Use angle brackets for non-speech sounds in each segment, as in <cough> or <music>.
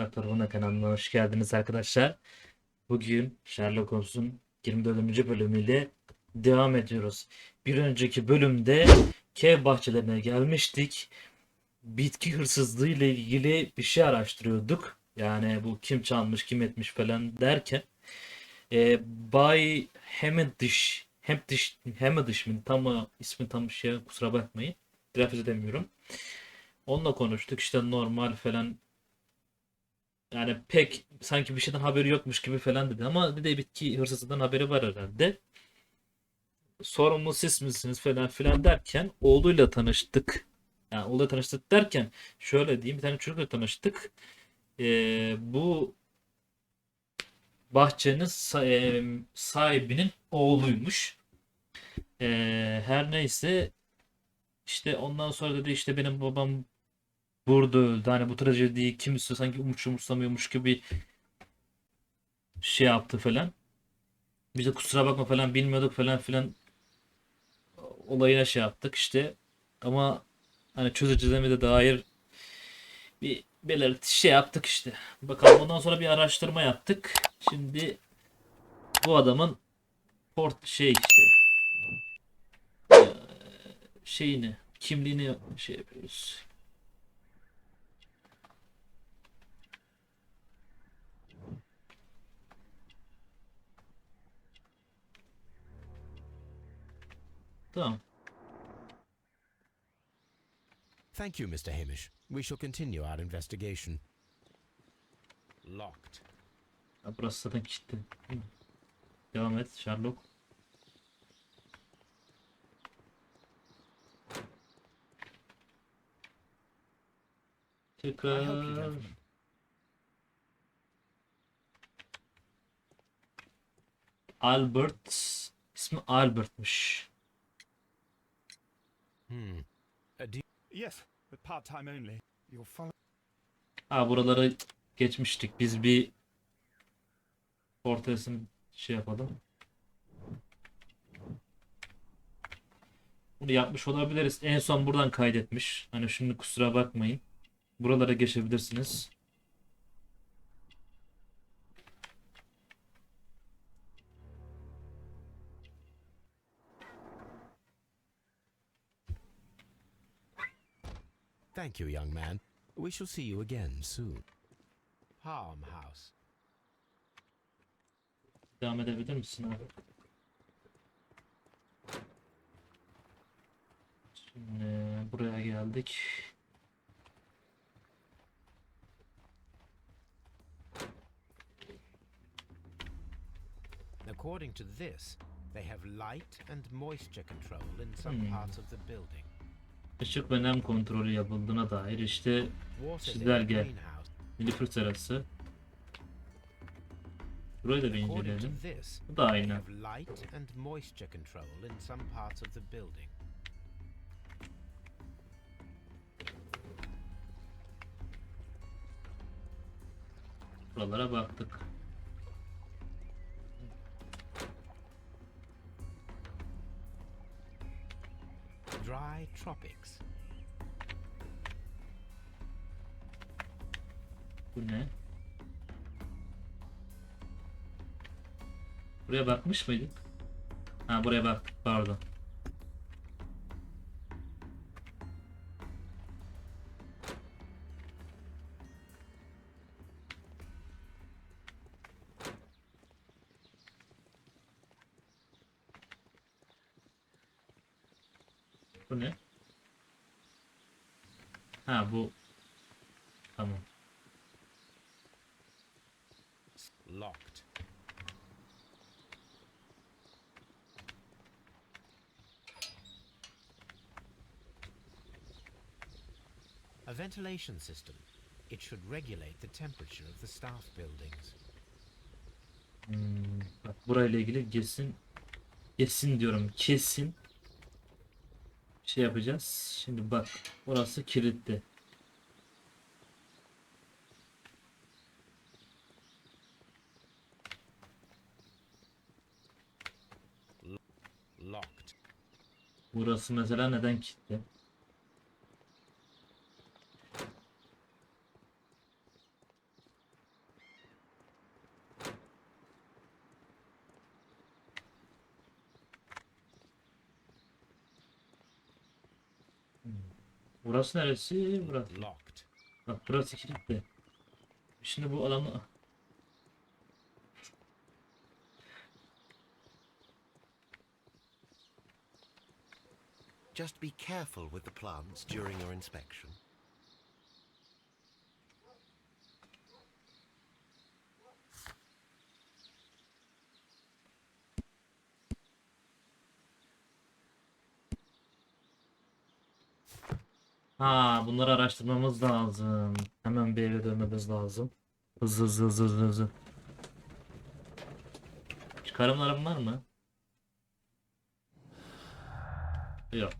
Doktor Huna kanalına hoş geldiniz arkadaşlar. Bugün Sherlock Holmes'un 24. bölümüyle devam ediyoruz. Bir önceki bölümde kev bahçelerine gelmiştik. Bitki hırsızlığı ile ilgili bir şey araştırıyorduk. Yani bu kim çalmış, kim etmiş falan derken e, Bay Hemedish Hemedish Hemedish mi? Tam ismi tam şey kusura bakmayın. Telaffuz edemiyorum. Onunla konuştuk işte normal falan yani pek sanki bir şeyden haberi yokmuş gibi falan dedi ama bir de bitki hırsızlığından haberi var herhalde. Sorumlu siz misiniz falan filan derken oğluyla tanıştık. Yani oğluyla tanıştık derken şöyle diyeyim bir tane çocukla tanıştık. Ee, bu bahçenin e, sahibinin oğluymuş. Ee, her neyse işte ondan sonra dedi işte benim babam burada öldü. Hani bu trajediyi kimse sanki umuş umursamıyormuş gibi şey yaptı falan. Biz de kusura bakma falan bilmiyorduk falan filan olayına şey yaptık işte. Ama hani çözeceğime de dair bir belirti şey yaptık işte. Bakalım ondan sonra bir araştırma yaptık. Şimdi bu adamın port şey işte eee, şeyini kimliğini şey yapıyoruz. Tamam. Thank you, Mr. Hamish. We shall continue our investigation. Locked. Ya burası zaten kilitli. Devam et Sherlock. Tekrar. Albert ismi Albert'mış. Hmm. Uh, do Yes, but part time only. You'll follow. Ha buraları geçmiştik. Biz bir ortasını şey yapalım. Bunu yapmış olabiliriz. En son buradan kaydetmiş. Hani şimdi kusura bakmayın. Buralara geçebilirsiniz. Thank you, young man. We shall see you again soon. Palm House. Devam edebilir misin abi? Şimdi buraya geldik. According to this, they have light and moisture control in some Hmm. parts of the building. Işık ve nem kontrolü yapıldığına dair işte Çizelge. Nilüfer serası. Burayı da bir inceleyelim. Bu da aynı. have light Dry tropics. Bu ne? Buraya bakmış mıydık? Ha buraya baktık pardon. Bu ne? Ha bu. Tamam. Locked. A ventilation system. It should regulate the temperature of the staff buildings. Hmm, bak burayla ilgili kesin kesin diyorum kesin şey yapacağız. Şimdi bak burası kilitli. Locked. Burası mesela neden kilitli? Burası neresi? Burası. Locked. Bak burası kilitli. Şimdi bu adamı... Just be careful with the plants during your inspection. Ha bunları araştırmamız lazım. Hemen bir eve dönmemiz lazım. Hızlı hızlı hızlı hızlı hızlı. Çıkarımlarım var mı? Yok.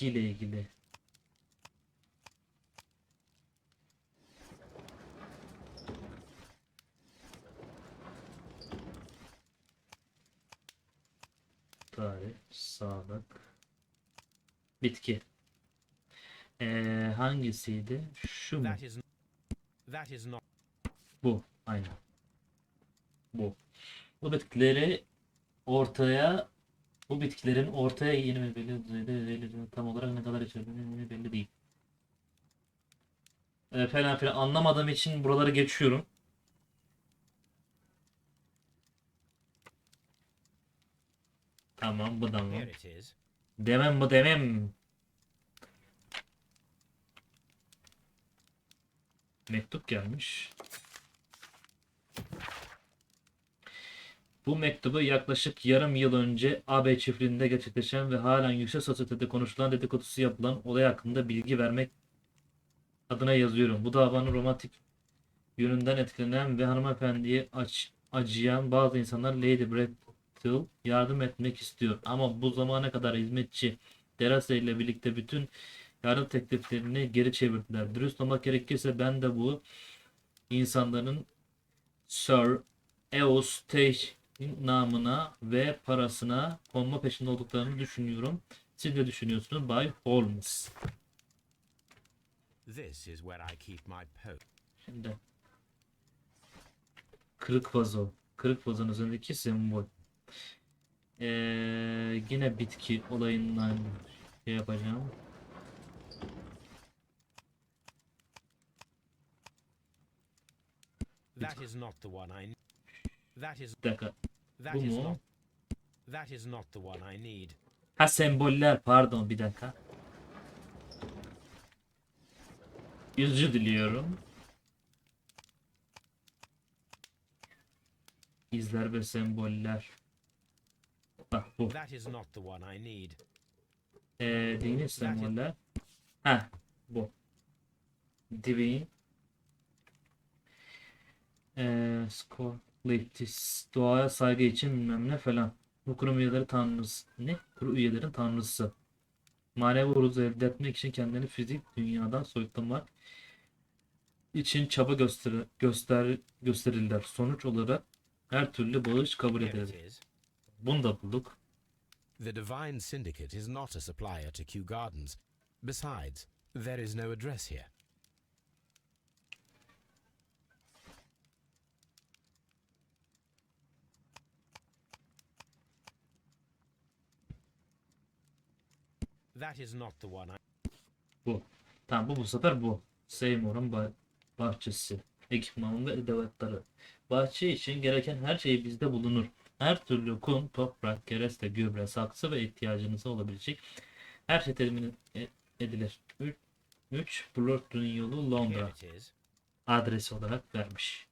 Bitkiyle ilgili. Tarih, sağlık, bitki. Ee, hangisiydi? Şu mu? Bu. Aynen. Bu. Bu bitkileri ortaya bu bitkilerin ortaya yeni belli tam olarak ne kadar içerdiğini belli değil. Ee, falan filan anlamadığım için buraları geçiyorum. Tamam bu da mı? Demem bu demem. Mektup gelmiş. Bu mektubu yaklaşık yarım yıl önce AB çiftliğinde gerçekleşen ve halen yüksek sosyetede konuşulan dedikodusu yapılan olay hakkında bilgi vermek adına yazıyorum. Bu davanın romantik yönünden etkilenen ve hanımefendiye aç, acıyan bazı insanlar Lady Brettle yardım etmek istiyor. Ama bu zamana kadar hizmetçi Teresa ile birlikte bütün yardım tekliflerini geri çevirdiler. Dürüst olmak gerekirse ben de bu insanların Sir Eos Tage'in namına ve parasına konma peşinde olduklarını düşünüyorum. Siz ne düşünüyorsunuz Bay Holmes? This is where I keep my post. Şimdi kırık vazo. Kırık vazonun üzerindeki sembol. Ee, yine bitki olayından şey yapacağım. That is not the one I. That is. Bir dakika. That Bu is mu? not. That is not the one I need. Ha semboller pardon bir dakika. Yüzü diliyorum. İzler ve semboller. Bak bu. That is not the one I need. Ee, dini semboller. Ha bu. Divine. Ee, score. Lectis. Doğaya saygı için bilmem ne falan. Bu kurum üyeleri tanrısı. Ne? Kurum üyelerin tanrısı. Manevi uğruzu elde etmek için kendini fizik dünyadan soyutlamak için çaba göster göster gösterirler. Sonuç olarak her türlü bağış kabul edilir. Bunu da bulduk. The Divine Syndicate is not a supplier to Kew Gardens. Besides, there is no address here. That is not the one I. Bu. Tamam bu bu sefer bu. Seymour'un ba- bahçesi. Ekipmanı ve edevatları. Bahçe için gereken her şey bizde bulunur. Her türlü kum, toprak, kereste, gübre, saksı ve ihtiyacınız olabilecek her şey temin e- edilir. 3 Blurton yolu Londra adresi olarak vermiş.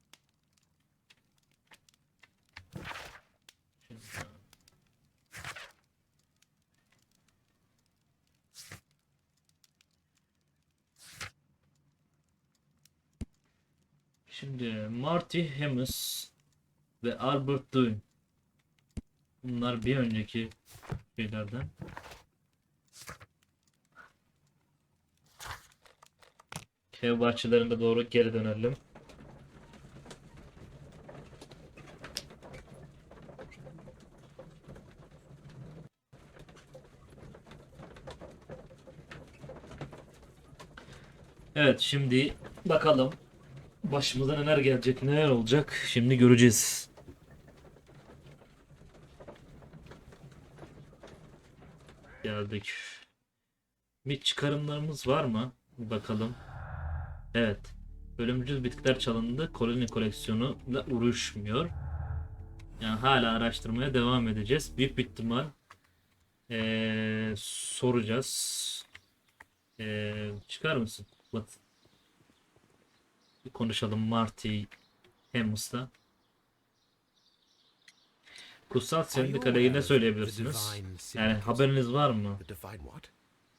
Şimdi Marty Hemus ve Albert Dune. Bunlar bir önceki şeylerden. Kev bahçelerine doğru geri dönelim. Evet şimdi bakalım başımıza neler gelecek neler olacak şimdi göreceğiz. Geldik. Bir çıkarımlarımız var mı? Bakalım. Evet. Ölümcül bitkiler çalındı. Koloni koleksiyonu da uruşmuyor. Yani hala araştırmaya devam edeceğiz. Büyük bir ihtimal eee, soracağız. Eee, çıkar mısın? Bat. Bir konuşalım Marty Hammus'la. Kutsal lehine of the söyleyebilirsiniz. Yani haberiniz var mı?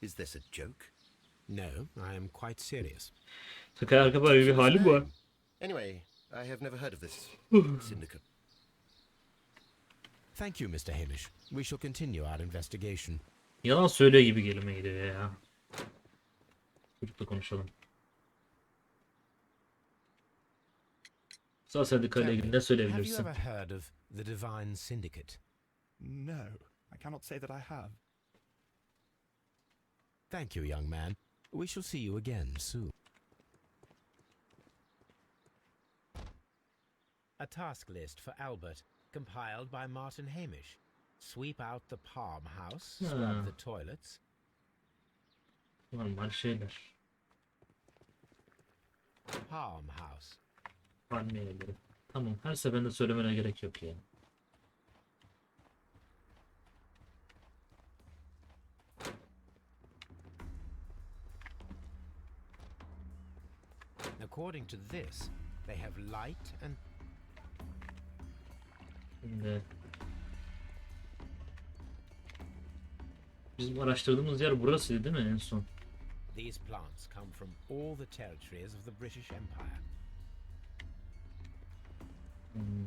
Is this a joke? No, I am quite serious. Sakay arka böyle bir hali var. Anyway, I have never heard of this <sighs> syndicate. Thank you, Mr. Hamish. We shall continue our investigation. Yalan söylüyor gibi gelime gidiyor ya. Çocukla konuşalım. Kutsal Sendika ile Tell ilgili me, ne Have you ever heard of the Divine Syndicate? No, I cannot say that I have. Thank you, young man. We shall see you again soon. A task list for Albert, compiled by Martin Hamish. Sweep out the palm house, Ah. scrub the toilets, Normal şeyler. palm house. Palmiyeleri. Tamam her seferinde söylemene gerek yok ya. According to this, they have light and Şimdi Bizim araştırdığımız yer burasıydı değil mi en son? these plants come from all the territories of the British Empire. Hmm.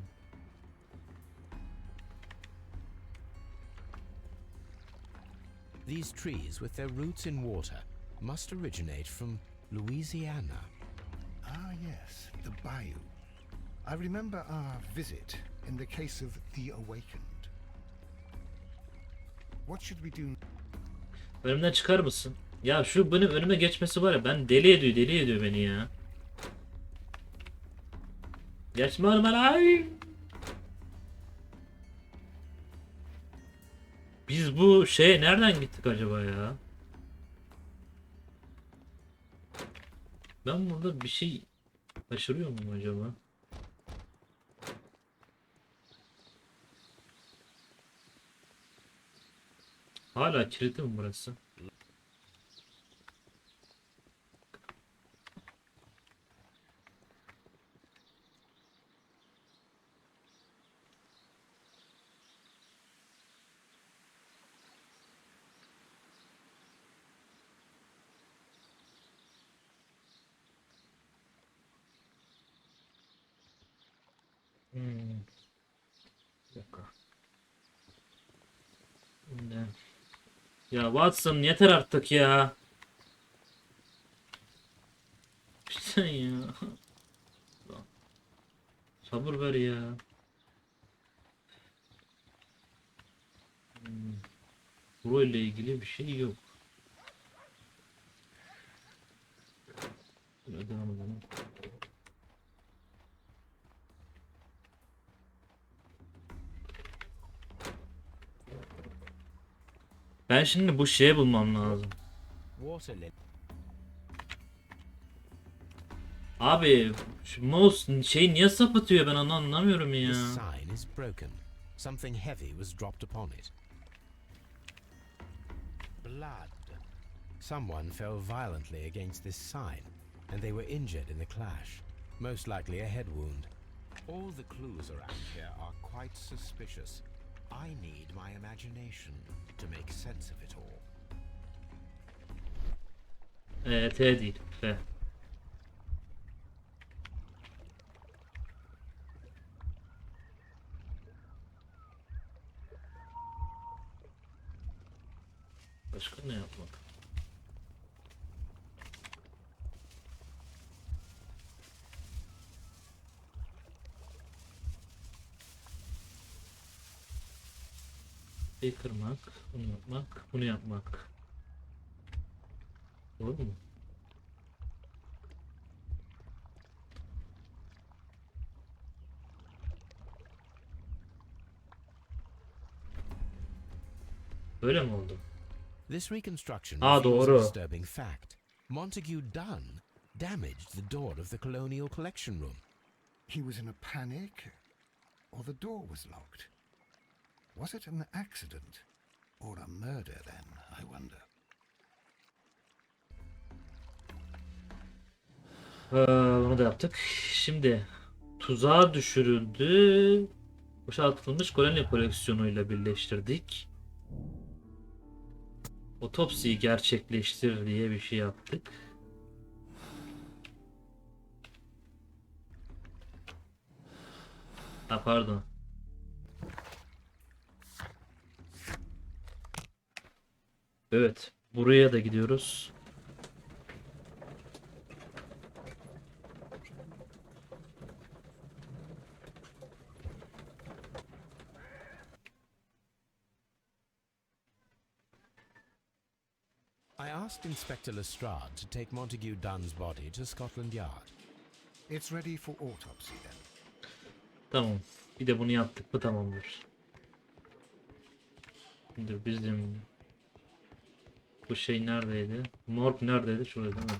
These trees, with their roots in water, must originate from Louisiana. Ah, yes, the bayou. I remember our visit in the case of the Awakened. What should we do Önümden çıkar mısın? Ya şu benim önüme geçmesi var ya ben deli ediyor deli ediyor beni ya. Geçme önüme lan. Biz bu şey nereden gittik acaba ya? Ben burada bir şey kaçırıyor muyum acaba? Hala kilitli mi burası? Hmm. Bir. Ya Watson yeter artık ya. Sen ya. Sabır ver ya. Hmm. İle ilgili bir şey yok. Şöyle devam Ben şimdi bu şeye bulmam lazım. Abi şu mouse şey niye sapıtıyor ben onu anlamıyorum ya. Something heavy was dropped upon it. Blood. Someone fell violently against this sign, and they were injured in the clash. Most likely a head wound. All the clues around here are quite suspicious. I need my imagination to make sense of it all. Ee, T değil. F. Başka ne yapmak? Şey kırmak, bunu yapmak, bunu yapmak. Olur mu? Böyle mi oldu? This reconstruction Aa, doğru. disturbing fact. Montague Dunn damaged the door of the colonial collection room. He was in a panic or the door was locked. Was it an accident, or a murder then, I wonder? Ee, bunu da yaptık. Şimdi tuzağa düşürüldü. Boşaltılmış koloni koleksiyonuyla birleştirdik. Otopsiyi gerçekleştir diye bir şey yaptık. Ha pardon. Evet. Buraya da gidiyoruz. I asked Inspector Lestrade to take Montague Dunn's body to Scotland Yard. It's ready for autopsy then. Tamam. Bir de bunu yaptık mı tamamdır. Şimdi bizim bu şey neredeydi? Morg neredeydi? Şurada değil mi?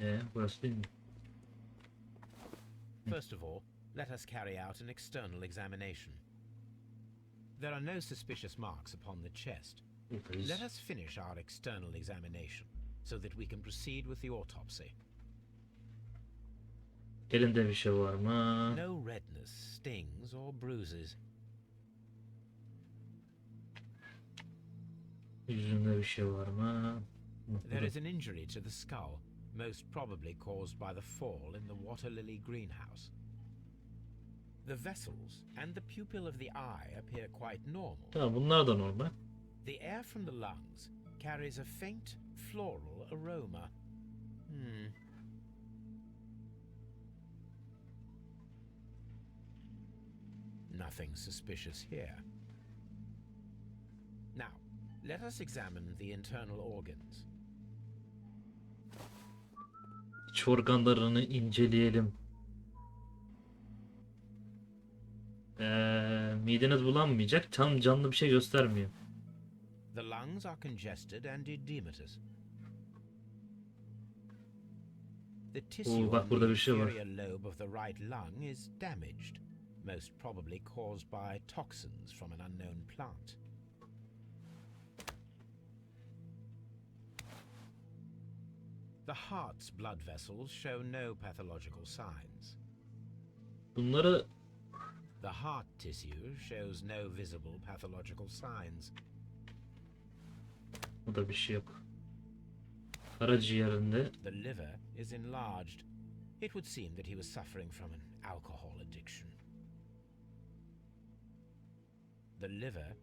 Ee, burası değil mi? First of all, let us carry out an external examination. There are no suspicious marks upon the chest. Let us finish our external examination so that we can proceed with the autopsy. Elinde bir şey var mı? No redness, stings, or bruises. Yüzünde bir şey var mı? There is an injury to the skull, most probably caused by the fall in the water lily greenhouse. The vessels and the pupil of the eye appear quite normal. Tamam bunlar da normal. The air from the lungs carries a faint floral aroma. Hmm. Nothing suspicious here. Now, let us examine the internal organs. İç organlarını inceleyelim. Ee, mideniz bulanmayacak. Tam canlı bir şey göstermiyor. The lungs are congested and edematous. The tissue bak on burada bir şey var. lobe of the right lung is damaged, most probably caused by toxins from an unknown plant. The heart's blood vessels show no pathological signs. Bunları The heart tissue shows no visible pathological signs. burada bir şey yok. Karaciğerinde The liver is enlarged. It would seem that he was suffering from an alcohol addiction. The liver.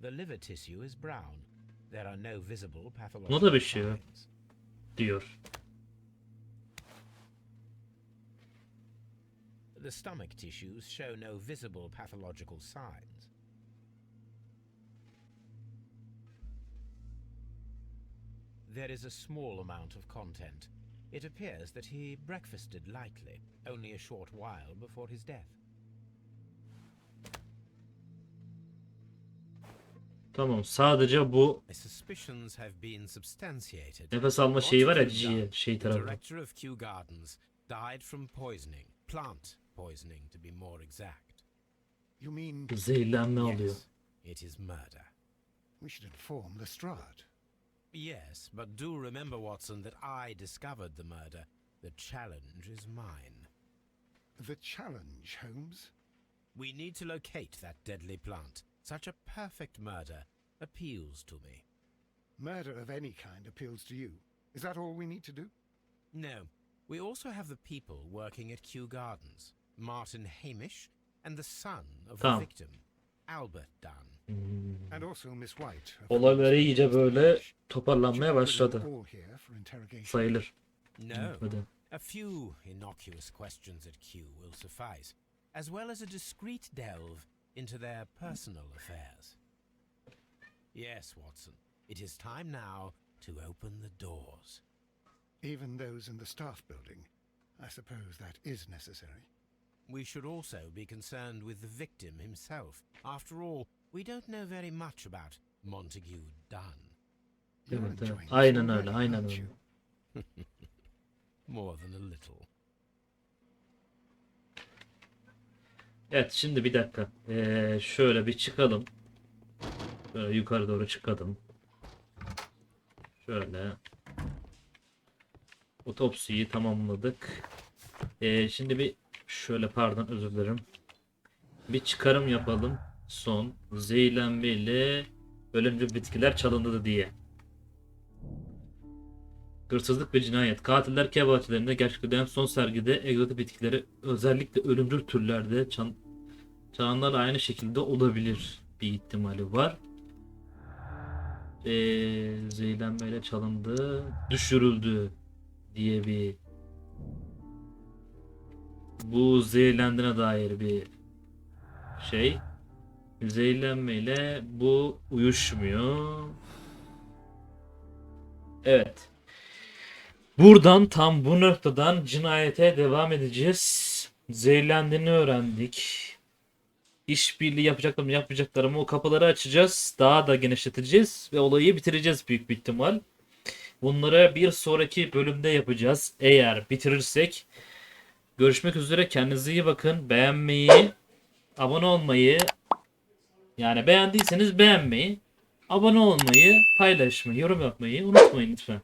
The liver tissue is brown. There are no visible pathological şey yok. signs. diyor. The stomach tissues show no visible pathological signs. There is a small amount of content. It appears that he breakfasted lightly, only a short while before his death. Tamam sadece bu My suspicions have been substantiated. nefes alma şeyi var ya ciğer şey the tarafı. director of Kew Gardens, died from poisoning, plant poisoning to be more exact. You mean Zehirlenme oluyor. Yes, it is murder. we should inform Lestrade? Yes, but do remember, Watson, that I discovered the murder. The challenge is mine. The challenge, Holmes? We need to locate that deadly plant. Such a perfect murder appeals to me. Murder of any kind appeals to you. Is that all we need to do? No, we also have the people working at Kew Gardens Martin Hamish and the son of Tamam. the oh. victim, Albert Dunn. Hmm. Olayları iyice böyle toparlanmaya başladı. Sayılır. No, Hadi. a few innocuous questions at Kew will suffice, as well as a discreet delve into their personal affairs. Yes, Watson, it is time now to open the doors. Even those in the staff building. I suppose that is necessary. We should also be concerned with the victim himself. After all, we don't know very much about Montague Dunn. Evet, Aynen öyle, aynen öyle. More than a little. Evet şimdi bir dakika. Ee, şöyle bir çıkalım. Şöyle yukarı doğru çıkalım. Şöyle. Otopsiyi tamamladık. Ee, şimdi bir şöyle pardon özür dilerim. Bir çıkarım yapalım. Son. Zehirlenme ile ölümcül bitkiler çalındı diye. Hırsızlık ve cinayet. Katiller kev bahçelerinde gerçekleşen son sergide egzotik bitkileri özellikle ölümcül türlerde çan Çağanlar aynı şekilde olabilir bir ihtimali var. Ee, zehirlenmeyle çalındı, düşürüldü diye bir bu zehirlendiğine dair bir şey. Zehirlenmeyle bu uyuşmuyor. Evet. Buradan tam bu noktadan cinayete devam edeceğiz. Zehirlendiğini öğrendik işbirliği yapacaklarımı yapmayacaklarımı o kapıları açacağız. Daha da genişleteceğiz ve olayı bitireceğiz büyük bir ihtimal. Bunları bir sonraki bölümde yapacağız. Eğer bitirirsek. Görüşmek üzere. Kendinize iyi bakın. Beğenmeyi, abone olmayı yani beğendiyseniz beğenmeyi, abone olmayı, paylaşmayı, yorum yapmayı unutmayın lütfen.